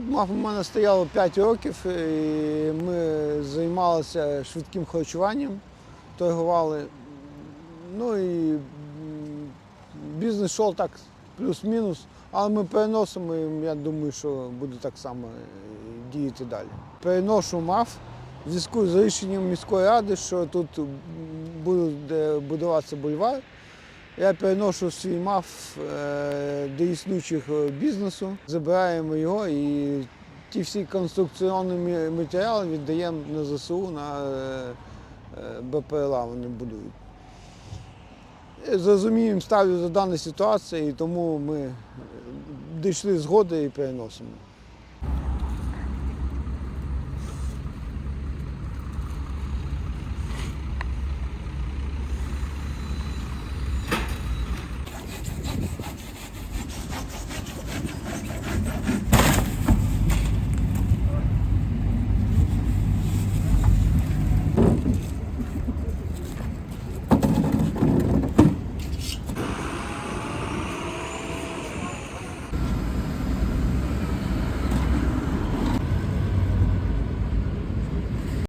МАФ у мене стояло 5 років, і ми займалися швидким харчуванням, торгували. Ну і бізнес йшов так плюс-мінус, але ми переносимо, і я думаю, що буде так само е, діяти далі. Переношу МАФ в зв'язку з рішенням міської ради, що тут буде будуватися бульвар. Я переношу свій МАФ е, до існуючих е, бізнесу, забираємо його і ті всі конструкційні матеріали віддаємо на ЗСУ, на е, БПЛА вони будують. Зрозуміємо, ставлю за дану ситуацію, і тому ми дійшли згоди і переносимо.